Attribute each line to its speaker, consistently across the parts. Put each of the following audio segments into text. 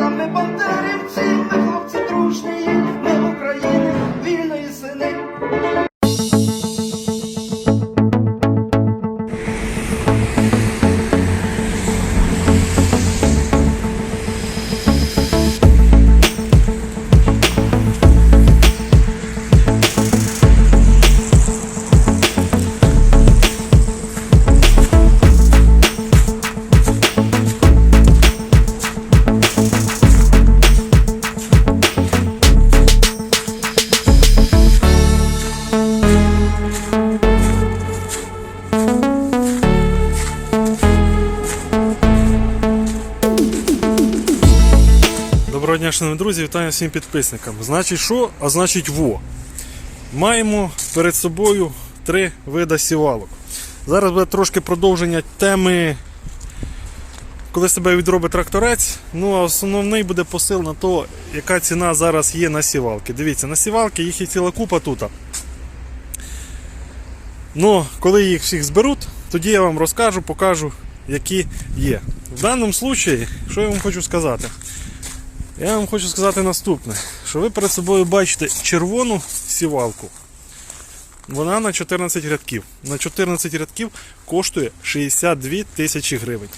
Speaker 1: Та ми бандерівці, ми хлопці дружні, ми України, вільної сини.
Speaker 2: Дня, шановні друзі, вітаю всім підписникам. Значить, що? А значить, во. Маємо перед собою три вида сівалок. Зараз буде трошки продовження теми, коли себе відробить тракторець. Ну, а основний буде посил на то, яка ціна зараз є на сівалки. Дивіться, на сівалки їх є ціла купа тут. Ну, коли їх всіх зберуть, тоді я вам розкажу, покажу, які є. В даному случаї, що я вам хочу сказати? Я вам хочу сказати наступне, що ви перед собою бачите червону сівалку. Вона на 14 рядків. На 14 рядків коштує 62 тисячі гривень.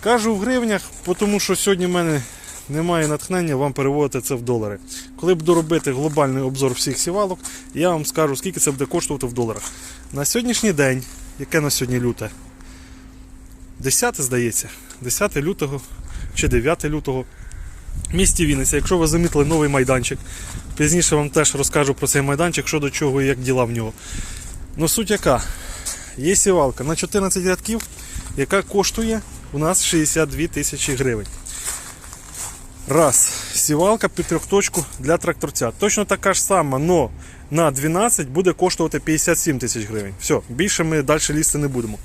Speaker 2: Кажу в гривнях, тому що сьогодні в мене немає натхнення вам переводити це в долари. Коли буду робити глобальний обзор всіх сівалок, я вам скажу, скільки це буде коштувати в доларах. На сьогоднішній день, яке на сьогодні люте? 10 здається, 10 лютого чи 9 лютого місті Вінниця, якщо ви замітили новий майданчик, пізніше вам теж розкажу про цей майданчик, що до чого і як діла в нього. Ну суть яка? Є сівалка на 14 рядків, яка коштує у нас 62 тисячі гривень. Раз. Сівалка під трьохточку для тракторця. Точно така ж сама, но на 12 буде коштувати 57 тисяч гривень. Все, більше ми далі лізти не будемо.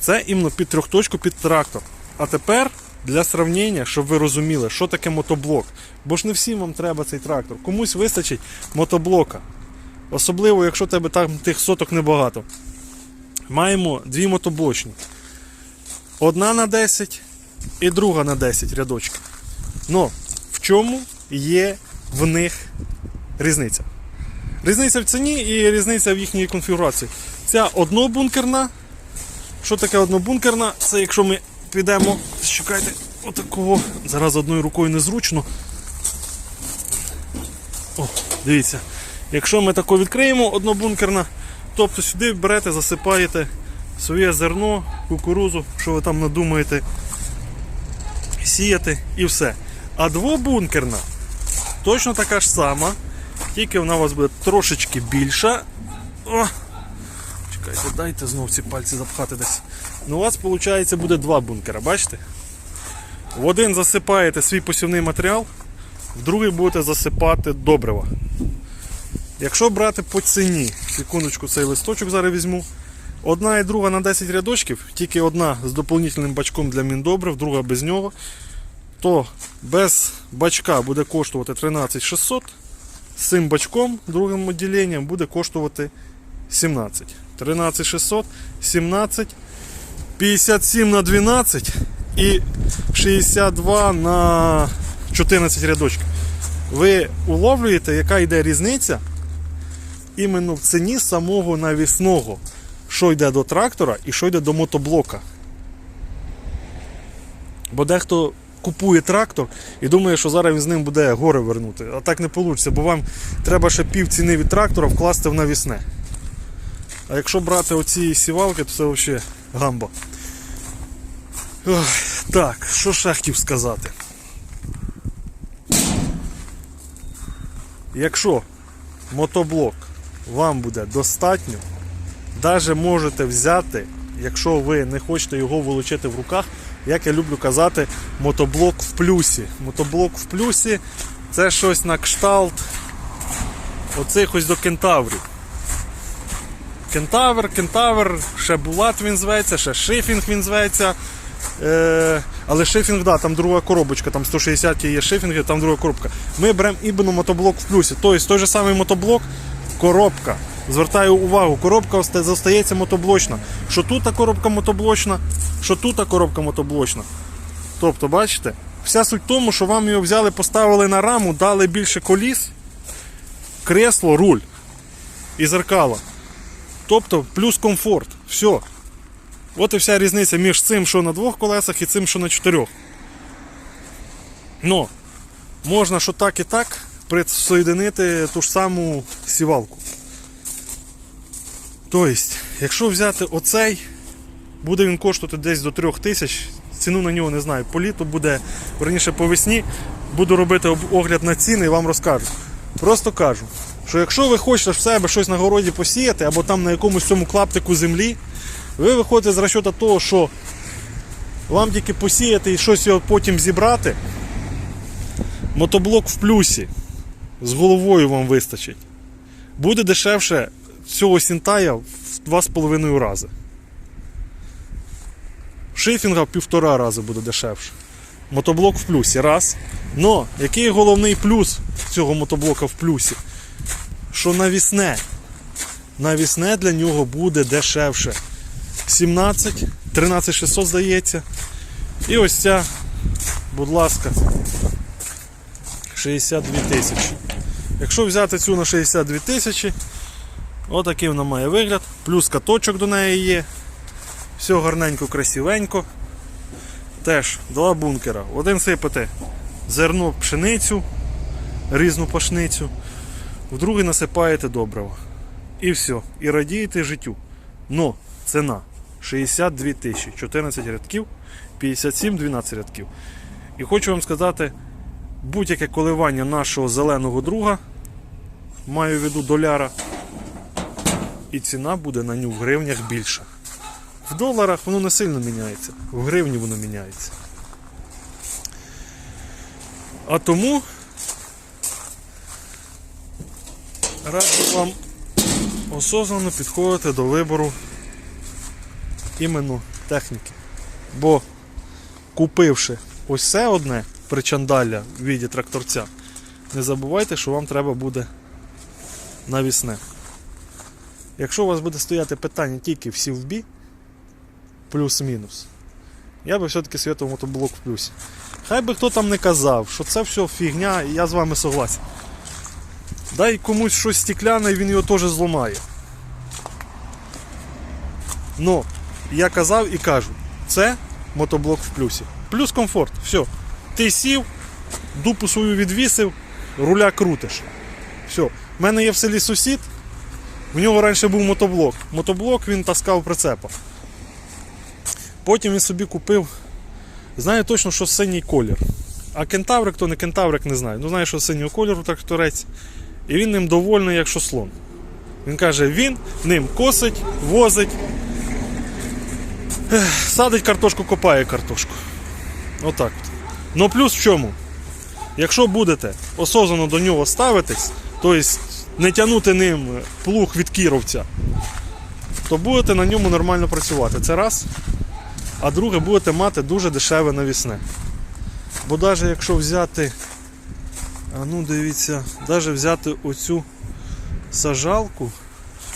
Speaker 2: Це іменно під трьохточку під трактор. А тепер для сравнення, щоб ви розуміли, що таке мотоблок. Бо ж не всім вам треба цей трактор. Комусь вистачить мотоблока. Особливо, якщо тебе там тих соток небагато. Маємо дві мотоблочні. Одна на 10 і друга на 10 рядочки. Но в чому є в них різниця? Різниця в ціні і різниця в їхній конфігурації. Ця однобункерна. Що таке однобункерна? Це якщо ми підемо, чекайте, отакого. Зараз одною рукою незручно. О, дивіться. Якщо ми тако відкриємо однобункерна, тобто сюди берете, засипаєте своє зерно, кукурузу, що ви там надумаєте, сіяти і все. А двобункерна точно така ж сама, тільки вона у вас буде трошечки більша. О! Чекайте, дайте знов ці пальці запхати десь. Ну, у вас, виходить, буде два бункера, бачите? В один засипаєте свій посівний матеріал, в другий будете засипати добрива. Якщо брати по ціні, секундочку, цей листочок зараз візьму. Одна і друга на 10 рядочків, тільки одна з доповнительним бачком для міндобрив, друга без нього, то без бачка буде коштувати 13 600, з цим бачком, другим відділенням, буде коштувати 17. 13 600, 17, 57 на 12 і 62 на 14 рядочків. Ви уловлюєте, яка йде різниця іменно в ціні самого навісного, що йде до трактора і що йде до мотоблока. Бо дехто купує трактор і думає, що зараз він з ним буде горе вернути. А так не вийде, бо вам треба ще пів ціни від трактора вкласти в навісне. А якщо брати оці сівалки, то це взагалі гамба. Ох, так, що ще хотів сказати? Якщо мотоблок вам буде достатньо, навіть можете взяти, якщо ви не хочете його вилучити в руках, як я люблю казати, мотоблок в плюсі. Мотоблок в плюсі це щось на кшталт оцих ось до кентаврів. Кентавр, кентавр, ще Булат він зветься, ще Шифінг він зветься. Е, але шифінг, да, там друга коробочка, там 160 є шифінги, там друга коробка. Ми беремо іменно мотоблок в плюсі. Тобто той же самий мотоблок, коробка. Звертаю увагу, коробка оста- зостається мотоблочна. Що тут коробка мотоблочна, що тут коробка мотоблочна. Тобто, бачите, Вся суть в тому, що вам його взяли, поставили на раму, дали більше коліс, кресло, руль і зеркало. Тобто плюс комфорт. Все. От і вся різниця між цим, що на двох колесах, і цим, що на чотирьох. Ну, можна що так і так присоєдинити ту ж саму сівалку. Тобто, якщо взяти оцей, буде він коштувати десь до 3 тисяч. Ціну на нього не знаю. По літу буде, верніше по весні, буду робити огляд на ціни і вам розкажу. Просто кажу, що якщо ви хочете в себе щось на городі посіяти, або там на якомусь цьому клаптику землі, ви виходите з розчота того, що вам тільки посіяти і щось його потім зібрати, мотоблок в плюсі. З головою вам вистачить. Буде дешевше цього сінтая в 2,5 рази. Шифінга в півтора рази буде дешевше. Мотоблок в плюсі. Раз. Но який головний плюс цього мотоблока в плюсі? Що навісне. Навісне для нього буде дешевше. 17, 13600 здається. І ось ця, будь ласка, 62 тисячі. Якщо взяти цю на 62 тисячі, отакий вона має вигляд. Плюс каточок до неї є. Все гарненько, красивенько. Теж два бункера. Один сипати зерно пшеницю, різну пашницю, в другий насипаєте добриво. І все. І радієте життю. Но ціна 62 тисячі, 14 рядків, 57, 12 рядків. І хочу вам сказати, будь-яке коливання нашого зеленого друга, маю в виду доляра, і ціна буде на нього в гривнях більша. В доларах воно не сильно міняється, в гривні воно міняється. А тому раджу вам осознанно підходити до вибору іменно техніки. Бо купивши ось це одне причандалля в віді тракторця, не забувайте, що вам треба буде навісне. Якщо у вас буде стояти питання тільки в сівбі, плюс-мінус, я би все-таки святив мотоблок в плюсі. Хай би хто там не казав, що це все фігня, я з вами согласен. Дай комусь щось стекляне, і він його теж зламає. Но я казав і кажу, це мотоблок в плюсі. Плюс комфорт. Все. Ти сів, дупу свою відвісив, руля крутиш. Все. У мене є в селі сусід, в нього раніше був мотоблок. Мотоблок він таскав прицепа. Потім він собі купив. Знаю точно, що синій колір. А кентаврик то не кентаврик, не знаю. Ну знаю, що синього кольору тракторець. І він ним довольний, якщо слон. Він каже, він ним косить, возить, садить картошку, копає картошку. Отак. от. Ну плюс в чому? Якщо будете осознано до нього ставитись, тобто не тягнути ним плуг від кіровця, то будете на ньому нормально працювати. Це раз. А друге, будете мати дуже дешеве навісне. Бо навіть якщо взяти, а ну дивіться, навіть взяти оцю сажалку,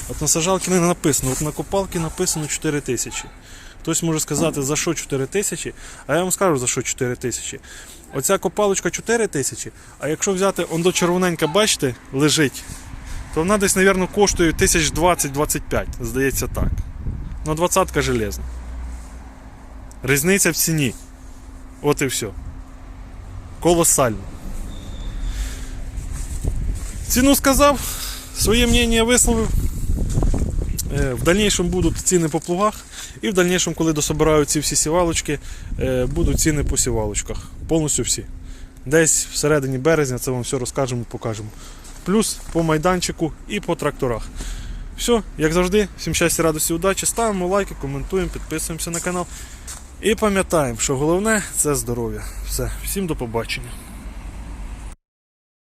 Speaker 2: от на сажалці не написано, от на копалці написано 4 тисячі. Хтось може сказати, за що 4 тисячі, а я вам скажу за що 4 тисячі. Оця копалочка 4 тисячі, а якщо взяти он до червоненька, бачите, лежить, то вона десь, мабуть, коштує 1020-25, здається так. Ну, 20-ка железна. Різниця в ціні. От і все. Колосально. Ціну сказав, своє мнення висловив. Е, В дальнейшем будуть ціни по плугах, і в дальнейшем, коли дособирають ці всі сівалочки, е, будуть ціни по сівалочках. Повністю всі. Десь всередині березня це вам все розкажемо, покажемо. Плюс по майданчику і по тракторах. Все, як завжди, всім щастя, радості, удачі. Ставимо лайки, коментуємо, підписуємося на канал. І пам'ятаємо, що головне це здоров'я. Все, всім до побачення.